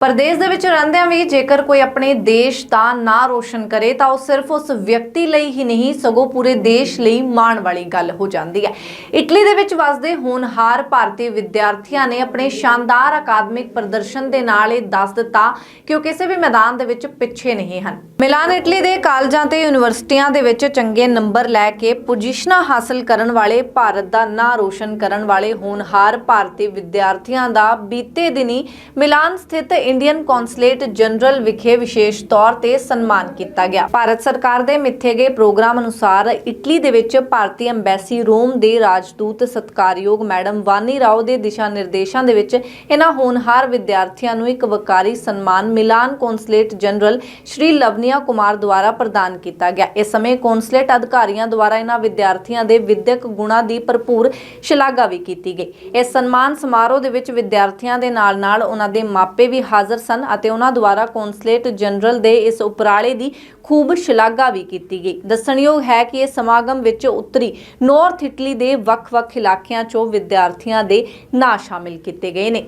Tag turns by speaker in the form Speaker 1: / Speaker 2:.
Speaker 1: ਪਰਦੇਸ ਦੇ ਵਿੱਚ ਰਹਿੰਦਿਆਂ ਵੀ ਜੇਕਰ ਕੋਈ ਆਪਣੇ ਦੇਸ਼ ਦਾ ਨਾਂ ਰੋਸ਼ਨ ਕਰੇ, ਤਾਂ ਉਹ ਸਿਰਫ ਉਸ ਵਿਅਕਤੀ ਲਈ ਹੀ ਨਹੀਂ, ਸਗੋਂ ਪੂਰੇ ਦੇਸ਼ ਲਈ ਮਾਣ ਵਾਲੀ ਗੱਲ ਹੋ ਜਾਂਦੀ ਹੈ। ਇਟਲੀ ਦੇ ਵਿੱਚ ਵਸਦੇ ਹੋਣਹਾਰ ਭਾਰਤੀ ਵਿਦਿਆਰਥੀਆਂ ਨੇ ਆਪਣੇ ਸ਼ਾਨਦਾਰ ਅਕਾਦਮਿਕ ਪ੍ਰਦਰਸ਼ਨ ਦੇ ਨਾਲ ਇਹ ਦੱਸ ਦਿੱਤਾ ਕਿ ਉਹ ਕਿਸੇ ਵੀ ਮੈਦਾਨ ਦੇ ਵਿੱਚ ਪਿੱਛੇ ਨਹੀਂ ਹਨ। ਮਿਲਾਨ ਇਟਲੀ ਦੇ ਕਾਲਜਾਂ ਤੇ ਯੂਨੀਵਰਸਿਟੀਆਂ ਦੇ ਵਿੱਚ ਚੰਗੇ ਨੰਬਰ ਲੈ ਕੇ ਪੋਜੀਸ਼ਨਾਂ ਹਾਸਲ ਕਰਨ ਵਾਲੇ, ਭਾਰਤ ਦਾ ਨਾਂ ਰੋਸ਼ਨ ਕਰਨ ਵਾਲੇ ਹੋਣਹਾਰ ਭਾਰਤੀ ਵਿਦਿਆਰਥੀਆਂ ਦਾ ਬੀਤੇ ਦਿਨੀ ਮਿਲਾਨ ਸਥਿਤ ਇੰਡੀਅਨ ਕੌਂਸਲੇਟ ਜਨਰਲ ਵਿਖੇ ਵਿਸ਼ੇਸ਼ ਤੌਰ ਤੇ ਸਨਮਾਨ ਕੀਤਾ ਗਿਆ। ਭਾਰਤ ਸਰਕਾਰ ਦੇ ਮਿੱਥੇ ਗਏ ਪ੍ਰੋਗਰਾਮ ਅਨੁਸਾਰ ਇਟਲੀ ਦੇ ਵਿੱਚ ਭਾਰਤੀ ਐਮਬੈਸੀ ਰੋਮ ਦੇ ਰਾਜਦੂਤ ਸਤਕਾਰਯੋਗ ਮੈਡਮ ਵਾਨੀ ਰਾਓ ਦੇ ਦਿਸ਼ਾ ਨਿਰਦੇਸ਼ਾਂ ਦੇ ਵਿੱਚ ਇਹਨਾਂ ਹੋਣਹਾਰ ਵਿਦਿਆਰਥੀਆਂ ਨੂੰ ਇੱਕ ਵਕਾਰੀ ਸਨਮਾਨ Milan consulate general Shri Lavanya Kumar ਦੁਆਰਾ ਪ੍ਰਦਾਨ ਕੀਤਾ ਗਿਆ। ਇਸ ਸਮੇਂ ਕੌਂਸਲੇਟ ਅਧਿਕਾਰੀਆਂ ਦੁਆਰਾ ਇਹਨਾਂ ਵਿਦਿਆਰਥੀਆਂ ਦੇ ਵਿਦਿਅਕ ਗੁਣਾਂ ਦੀ ਭਰਪੂਰ ਸ਼ਲਾਘਾ ਵੀ ਕੀਤੀ ਗਈ। ਇਸ ਸਨਮਾਨ ਸਮਾਰੋਹ ਦੇ ਵਿੱਚ ਵਿਦਿਆਰਥੀਆਂ ਦੇ ਨਾਲ-ਨਾਲ ਉਹਨਾਂ ਦੇ ਮਾਪੇ ਵੀ ਹਾਜ਼ਰ ਸਨ ਅਤੇ ਉਹਨਾਂ ਦੁਆਰਾ ਕੌਂਸਲੇਟ ਜਨਰਲ ਦੇ ਇਸ ਉਪਰਾਲੇ ਦੀ ਖੂਬ ਸ਼ਲਾਘਾ ਵੀ ਕੀਤੀ ਗਈ। ਦੱਸਣਯੋਗ ਹੈ ਕਿ ਇਹ ਸਮਾਗਮ ਵਿੱਚ ਉੱਤਰੀ ਨਾਰਥ ਇਟਲੀ ਦੇ ਵੱਖ-ਵੱਖ ਇਲਾਕਿਆਂ 'ਚੋਂ ਵਿਦਿਆਰਥੀਆਂ ਦੇ ਨਾਂ ਸ਼ਾਮਿਲ ਕੀਤੇ ਗਏ ਨੇ।